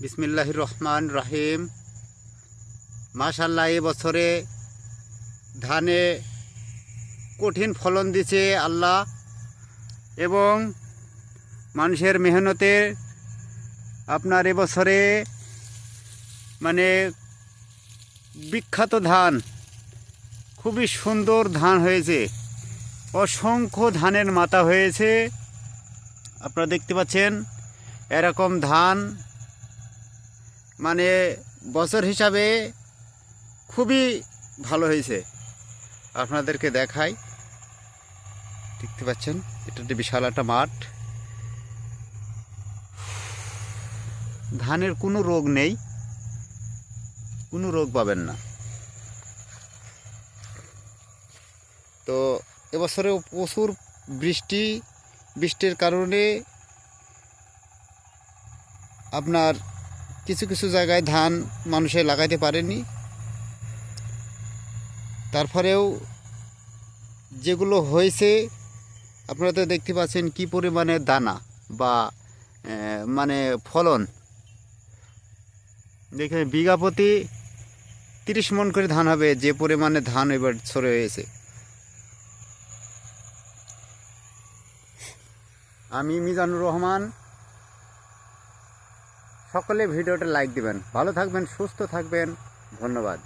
বিসমিল্লাহ রহমান রাহিম মাশাল্লাহ বছরে ধানে কঠিন ফলন দিছে আল্লাহ এবং মানুষের মেহনতে আপনার এবছরে মানে বিখ্যাত ধান, খুবই সুন্দর ধান হয়েছে। অসংখ্য ধানের মাথা হয়েছে। আপনারা দেখতে পাচ্ছেন, এরকম ধান মানে বছর হিসাবে খুবই ভালো হয়েছে। আপনাদেরকে দেখাই। দেখতে পাচ্ছেন, এটা একটা বিশাল একটা মাঠ। ধানের কোনো রোগ নেই। কোনো রোগ পাবেন না। তো এবছরে প্রচুর বৃষ্টি, বৃষ্টির কারণে আপনার কিছু কিছু জায়গায় ধান মানুষে লাগাইতে পারেনি তারপরেও যেগুলো হয়েছে, আপনারা তো দেখতে পাচ্ছেন কি পরিমাণে দানা বা মানে ফলন। দেখে বিঘা প্রতি তিরিশ মন করে ধান হবে, যে পরিমাণে ধান এবার ছড়ে হয়েছে। আমি মিজানুর রহমান সকলে ভিডিওটা লাইক দিবেন। ভালো থাকবেন সুস্থ থাকবেন। ধন্যবাদ।